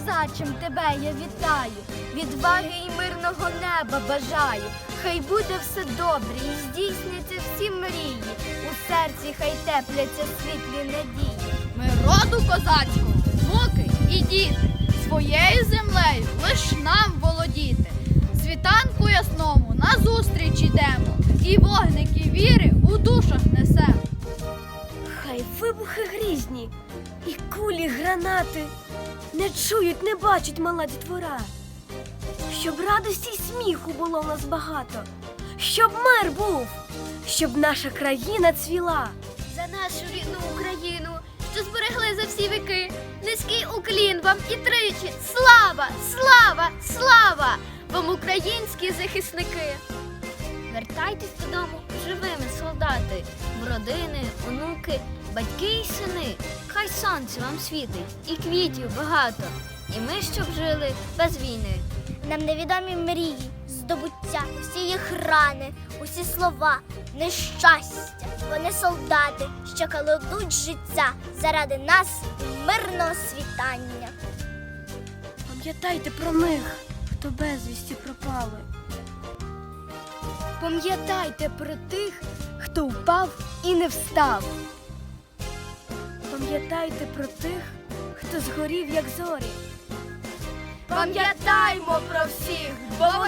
козачим тебе я вітаю, відваги і мирного неба бажаю. Хай буде все добре і здійсняться всі мрії. У серці хай тепляться світлі надії. Ми роду козацького, внуки і діти, своєю землею лиш нам володіти. Світанку ясному назустріч ідемо, і вогники віри у душах несемо. Хай вибухи грізні і кулі гранати не чують, не бачать мала дітвора. Щоб радості й сміху було в нас багато, щоб мир був, щоб наша країна цвіла. За нашу рідну Україну, що зберегли за всі віки. Низький уклін вам і тричі. Слава, слава, слава вам, українські захисники! Вертайтесь додому живими, солдати, в родини, онуки, батьки сини. Хай сонце вам світить, і квітів багато. І ми, щоб жили без війни. Нам невідомі мрії, здобуття, усі їх рани, усі слова, нещастя. Вони солдати, що кладуть життя заради нас і мирного світання. Пам'ятайте про них, хто безвісті пропали. Пам'ятайте про тих, хто впав і не встав. Пам'ятайте про тих, хто згорів, як зорі. Пам'ятаймо про всіх, бо.